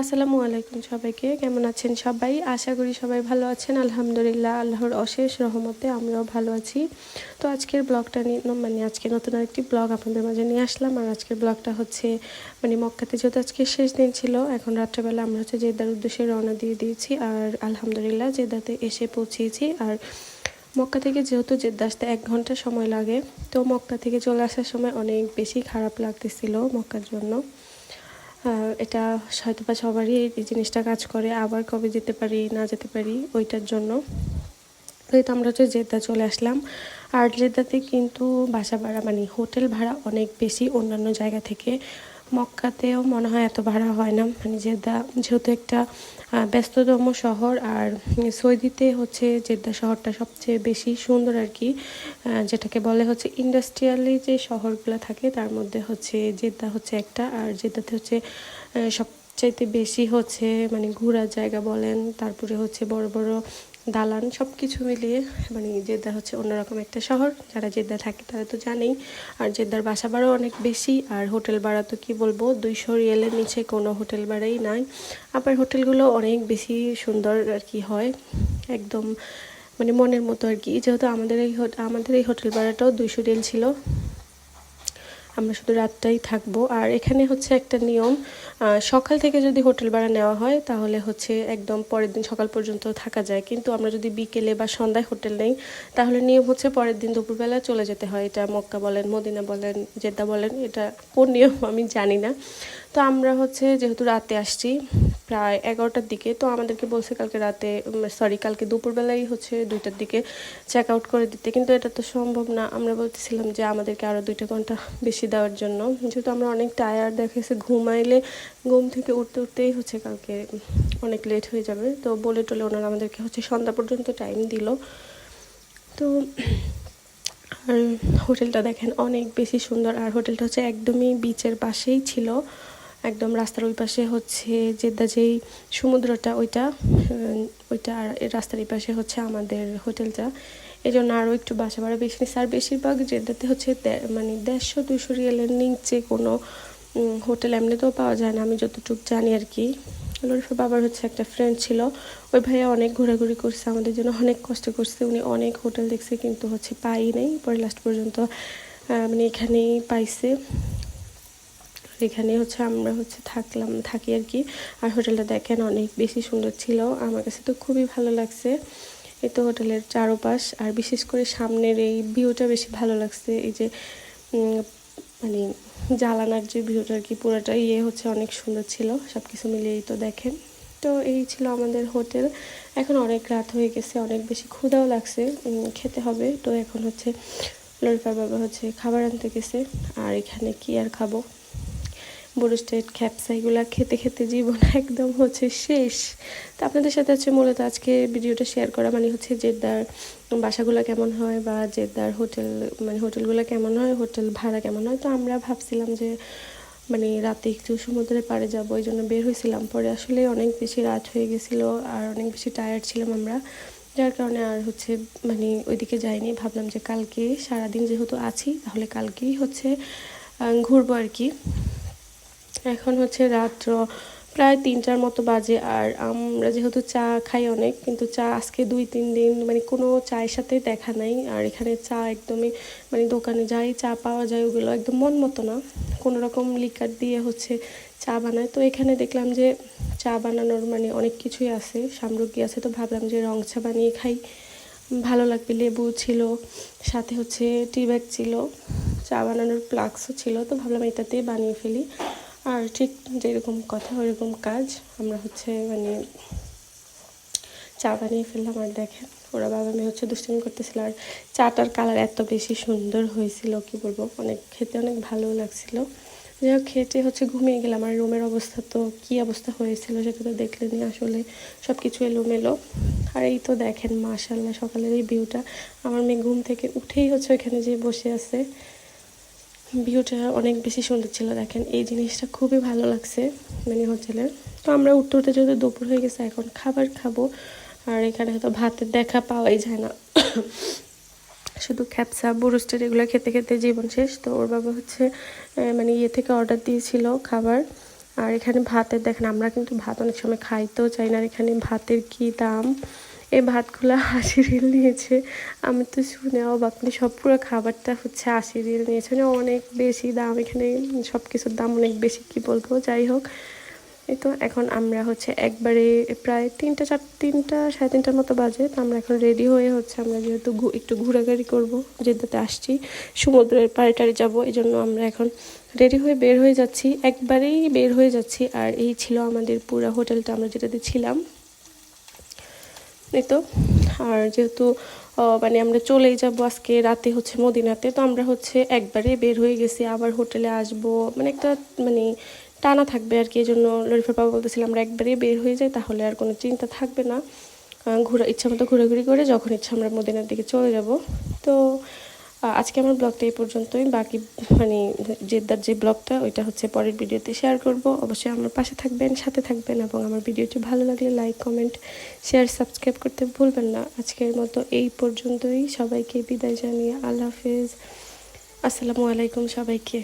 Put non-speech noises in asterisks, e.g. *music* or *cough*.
আসসালামু আলাইকুম সবাইকে, কেমন আছেন সবাই? আশা করি সবাই ভালো আছেন। আলহামদুলিল্লাহ, আল্লাহর অশেষ রহমতে আমরাও ভালো আছি। তো আজকের ব্লগটা নিয়ে মানে আজকে নতুন আরেকটি ব্লগ আপনাদের মাঝে নিয়ে আসলাম। আর আজকের ব্লগটা হচ্ছে মানে মক্কাতে যেহেতু আজকে শেষ দিন ছিল, এখন রাত্রেবেলা আমরা হচ্ছে জেদ্দার উদ্দেশ্যে রওনা দিয়ে দিয়েছি। আর আলহামদুলিল্লাহ, জেদ্দাতে এসে পৌঁছিয়েছি আর মক্কা থেকে যেহেতু জেদ্দা আসতে এক ঘণ্টা সময় লাগে, তো মক্কা থেকে চলে আসার সময় অনেক বেশি খারাপ লাগতেছিল মক্কার জন্য। এটা হয়তো বা সবারই এই জিনিসটা কাজ করে, আবার কবে যেতে পারি, না যেতে পারি, ওইটার জন্য। তো তো আমরা হচ্ছে জেদ্দা চলে আসলাম। আর জেদ্দাতে কিন্তু বাসা ভাড়া মানে হোটেল ভাড়া অনেক বেশি অন্যান্য জায়গা থেকে। মক্কাতেও মনে হয় এত ভাড়া হয় না। মানে জেদ্দা যেহেতু একটা ব্যস্ততম শহর আর সৌদিতে হচ্ছে জেদ্দা শহরটা সবচেয়ে বেশি সুন্দর আর কি যেটাকে বলে হচ্ছে ইন্ডাস্ট্রিয়ালি যে শহরগুলো থাকে তার মধ্যে হচ্ছে জেদ্দা হচ্ছে একটা আর জেদ্দাতে হচ্ছে সবচাইতে বেশি হচ্ছে মানে ঘোরার জায়গা বলেন, তারপরে হচ্ছে বড় বড় দালান সব কিছু মিলিয়ে মানে জেদ্দা হচ্ছে অন্যরকম একটা শহর। যারা জেদ্দা থাকে তারা তো জানেই। আর জেদ্দার বাসা ভাড়াও অনেক বেশি। আর হোটেল ভাড়া তো কী বলব, দুইশো রিয়েলের নিচে কোনো হোটেল ভাড়াই নাই। আবার হোটেলগুলো অনেক বেশি সুন্দর আর কি হয়। একদম মানে মনের মতো আর কি। যেহেতু আমাদের এই আমাদের এই হোটেল ভাড়াটাও দুইশো রিয়েল ছিল। আমরা শুধু রাতটাই থাকব। আর এখানে হচ্ছে একটা নিয়ম সকাল থেকে যদি হোটেল ভাড়া নেওয়া হয়, তাহলে হচ্ছে একদম পরের দিন সকাল পর্যন্ত থাকা যায়। কিন্তু আমরা যদি বিকেলে বা সন্ধ্যায় হোটেল নেই, তাহলে নিয়ম হচ্ছে পরের দিন দুপুরবেলা চলে যেতে হয়। এটা মক্কা বলেন, মদিনা বলেন, জেদ্দা বলেন, এটা কোন নিয়ম আমি জানি না। তো আমরা হচ্ছে যেহেতু রাতে আসছি প্রায় এগারোটার দিকে। তো আমাদেরকে বলছে কালকে রাতে সরি কালকে দুপুরবেলাই হচ্ছে দুইটার দিকে চেক আউট করে দিতে। কিন্তু এটা তো সম্ভব না। আমরা বলতেছিলাম যে আমাদেরকে আরও দুইটা ঘণ্টা বেশি দেওয়ার জন্য। যেহেতু আমরা অনেক টায়ার্ড দেখেছি ঘুমাইলে ঘুম থেকে উঠতে উঠতেই হচ্ছে কালকে অনেক লেট হয়ে যাবে। তো বলে টলে ওনারা আমাদেরকে হচ্ছে সন্ধ্যা পর্যন্ত টাইম দিল। তো আর হোটেলটা দেখেন অনেক বেশি সুন্দর। আর হোটেলটা হচ্ছে একদমই বিচের পাশেই ছিল। একদম রাস্তার ওই পাশে হচ্ছে জেদ্দা যেই সমুদ্রটা, ওইটা ওইটা আর রাস্তার এই পাশে হচ্ছে আমাদের হোটেলটা। এই জন্য আরও একটু বাসা ভাড়া বেশি নিচ্ছে। আর বেশিরভাগ জেদ্দাতে হচ্ছে মানে দেড়শো দুশো রিয়েলের নিচে কোনো হোটেল এমনিতেও পাওয়া যায় না, আমি যতটুকু জানি আর কি। লরিফের বাবার হচ্ছে একটা ফ্রেন্ড ছিল, ওই ভাইয়া অনেক ঘোরাঘুরি করছে, আমাদের জন্য অনেক কষ্ট করছে, উনি অনেক হোটেল দেখছে, কিন্তু হচ্ছে পাই নেই, পরে লাস্ট পর্যন্ত মানে এখানেই পাইছে। এখানে হচ্ছে আমরা হচ্ছে থাকলাম, থাকি আর কি। আর হোটেলটা দেখেন অনেক বেশি সুন্দর ছিল। আমার কাছে তো খুবই ভালো লাগছে। এই তো হোটেলের চারোপাশ। আর বিশেষ করে সামনের এই ভিউটা বেশি ভালো লাগছে। এই যে মানে জ্বালানার যে ভিউটা আর কি, পুরোটা ইয়ে হচ্ছে অনেক সুন্দর ছিল। সব কিছু মিলিয়েই তো দেখেন। তো এই ছিল আমাদের হোটেল। এখন অনেক রাত হয়ে গেছে। অনেক বেশি ক্ষুদাও লাগছে। খেতে হবে। তো এখন হচ্ছে লরিফার বাবা হচ্ছে খাবার আনতে গেছে। আর এখানে কি আর খাব? স্টেট খ্যাপসা এগুলো খেতে খেতে জীবন *laughs* একদম হচ্ছে শেষ। তো আপনাদের সাথে হচ্ছে মূলত আজকে ভিডিওটা শেয়ার করা মানে হচ্ছে জেদ্দার বাসাগুলো কেমন হয় বা জেদ্দার হোটেল মানে হোটেলগুলো কেমন হয়, হোটেল ভাড়া কেমন হয়। তো আমরা ভাবছিলাম যে মানে রাতে একটু সমুদ্রের পাড়ে যাব ওই জন্য বের হয়েছিলাম। পরে আসলে অনেক বেশি রাত হয়ে গেছিল আর অনেক বেশি টায়ার্ড ছিলাম আমরা। যার কারণে আর হচ্ছে মানে ওইদিকে যাইনি। ভাবলাম যে কালকে সারাদিন যেহেতু আছি, তাহলে কালকেই হচ্ছে ঘুরবো আর কি। এখন হচ্ছে রাত্র প্রায় তিনটার মতো বাজে আর আমরা যেহেতু চা খাই অনেক, কিন্তু চা আজকে দুই তিন দিন মানে কোনো চায়ের সাথে দেখা নাই। আর এখানে চা একদমই মানে দোকানে যাই, চা পাওয়া যায় ওগুলো একদম মন মতো না। কোনো রকম লিকার দিয়ে হচ্ছে চা বানায়। তো এখানে দেখলাম যে চা বানানোর মানে অনেক কিছুই আছে, সামগ্রী আছে। তো ভাবলাম যে রং চা বানিয়ে খাই। ভালো লাগবে, লেবু ছিল, সাথে হচ্ছে টি ব্যাগ ছিল, চা বানানোর প্লাক্সও ছিল। তো ভাবলাম এটাতেই বানিয়ে ফেলি। আর ঠিক যেরকম কথা, ওরকম কাজ আমরা হচ্ছে মানে চা বানিয়ে ফেললাম আর দেখেন, ওরা বাবা মেয়ে হচ্ছে দুষ্টুমি করতেছিল আর চাটার কালার এত বেশি সুন্দর হয়েছিল, কি বলব, অনেক খেতে অনেক ভালো লাগছিল। যাই হোক খেতে হচ্ছে ঘুমিয়ে গেলাম আর রুমের অবস্থা তো কি অবস্থা হয়েছিল সেটা তো দেখলেনি আসলে সব কিছু এলোমেলো। আর এই তো দেখেন মাশাল্লাহ সকালের এই ভিউটা আমার মেয়ে ঘুম থেকে উঠেই হচ্ছে ওইখানে যে বসে আছে। ভিউটা অনেক বেশি সুন্দর ছিল, দেখেন। এই জিনিসটা খুবই ভালো লাগছে মানে হোটেলের তো আমরা উঠতে উঠতে যেহেতু দুপুর হয়ে গেছে, এখন খাবার খাব। আর এখানে হয়তো ভাতের দেখা পাওয়াই যায় না। *coughs* শুধু খ্যাপসা বুরুস্টার এগুলো খেতে খেতে জীবন শেষ। তো ওর বাবা হচ্ছে মানে ইয়ে থেকে অর্ডার দিয়েছিল খাবার। আর এখানে ভাতের দেখেন, আমরা কিন্তু ভাত অনেক সময় খাইতেও চাই না। এখানে ভাতের কি দাম? এই ভাতগুলো আশি রিল নিয়েছে। আমি তো শুনে মানে সব পুরো খাবারটা হচ্ছে আশি রিল নিয়েছে। মানে অনেক বেশি দাম এখানে সব কিছুর দাম অনেক বেশি, কি বলব? যাই হোক। এই তো এখন আমরা হচ্ছে একবারে প্রায় তিনটা চার, তিনটা, সাড়ে তিনটার মতো বাজে। তো আমরা এখন রেডি হয়ে হচ্ছে আমরা যেহেতু একটু ঘোরাঘুরি করব যেটাতে আসছি, সমুদ্রের পাড়ে টাড়ে যাব এই জন্য আমরা এখন রেডি হয়ে বের হয়ে যাচ্ছি। একবারেই বের হয়ে যাচ্ছি। আর এই ছিল আমাদের পুরো হোটেলটা, আমরা যেটাতে ছিলাম। এই তো। আর যেহেতু মানে আমরা চলেই যাব আজকে, রাতে হচ্ছে মদিনাতে, তো আমরা হচ্ছে একবারে বের হয়ে গেছি, আবার হোটেলে আসব। মানে একটা মানে টানা থাকবে আর কি এই জন্য লরিফার বাবা বলতেছিলাম আমরা একবারে বের হয়ে যাই, তাহলে আর কোনো চিন্তা থাকবে না। ঘুরা, ইচ্ছা মতো ঘোরাঘুরি করে, যখন ইচ্ছা আমরা মদিনার দিকে চলে যাব। তো আজকে আমার ব্লগটা এই পর্যন্তই। বাকি মানে জেদ্দার যে ব্লগটা, ওইটা হচ্ছে পরের ভিডিওতে শেয়ার করব। অবশ্যই আমার পাশে থাকবেন, সাথে থাকবেন এবং আমার ভিডিওটি ভালো লাগলে লাইক কমেন্ট শেয়ার সাবস্ক্রাইব করতে ভুলবেন না। আজকের মতো এই পর্যন্তই। সবাইকে বিদায় জানিয়ে আল্লাহ হাফেজ। আসসালামু আলাইকুম সবাইকে।